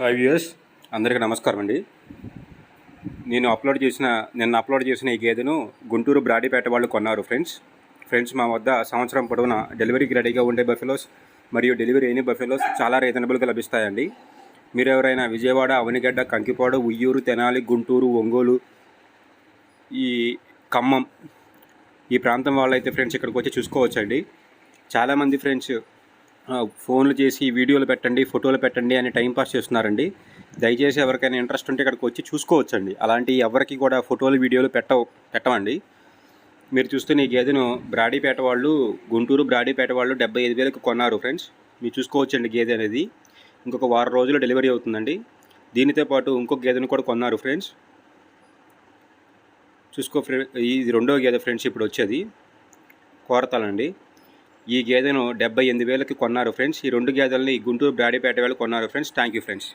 Hi viewers అందరికీ నమస్కారం అండి. నేను అప్లోడ్ చేసిన నిన్న అప్లోడ్ చేసిన ఈ గేదెను గుంటూరు బ్రాడీపేట వాళ్ళు కొన్నారు ఫ్రెండ్స్. ఫ్రెండ్స్ మా వద్ద సంవత్సరం పొడవున డెలివరీకి రెడీగా ఉండే బఫెలోస్ మరియు డెలివరీ అయిన బఫెలోస్ చాలా రీజనబుల్గా లభిస్తాయండి. మీరు ఎవరైనా విజయవాడ అవనిగడ్డ కంకిపాడు ఉయ్యూరు తెనాలి గుంటూరు ఒంగోలు ఈ ఖమ్మం ఈ ప్రాంతం వాళ్ళైతే ఫ్రెండ్స్ ఇక్కడికి వచ్చి చూసుకోవచ్చండి. చాలామంది ఫ్రెండ్స్ ఫోన్లు చేసి వీడియోలు పెట్టండి ఫోటోలు పెట్టండి అని టైం పాస్ చేస్తున్నారండి. దయచేసి ఎవరికైనా ఇంట్రెస్ట్ ఉంటే ఇక్కడికి వచ్చి చూసుకోవచ్చండి. అలాంటి ఎవరికి కూడా ఫోటోలు వీడియోలు పెట్ట పెట్టమండి మీరు చూస్తున్న ఈ గేదెను బ్రాడీపేట వాళ్ళు గుంటూరు బ్రాడీపేట వాళ్ళు డెబ్బై ఐదు వేలకు కొన్నారు ఫ్రెండ్స్ మీరు చూసుకోవచ్చండి గేదె అనేది. ఇంకొక వారం రోజులు డెలివరీ అవుతుందండి. దీనితో పాటు ఇంకొక గేదెను కూడా కొన్నారు ఫ్రెండ్స్ చూసుకో ఫ్రెండ్ ఇది రెండో గేదె ఫ్రెండ్స్ ఇప్పుడు వచ్చేది. కోరతాలండి. ఈ గేదెను డెబ్బై ఎనిమిది వేలకి కొన్నారు ఫ్రెండ్స్. ఈ రెండు గేదెల్ని గుంటూరు బ్రాడీపేట వేలు కొన్నారు ఫ్రెండ్స్. Thank you friends.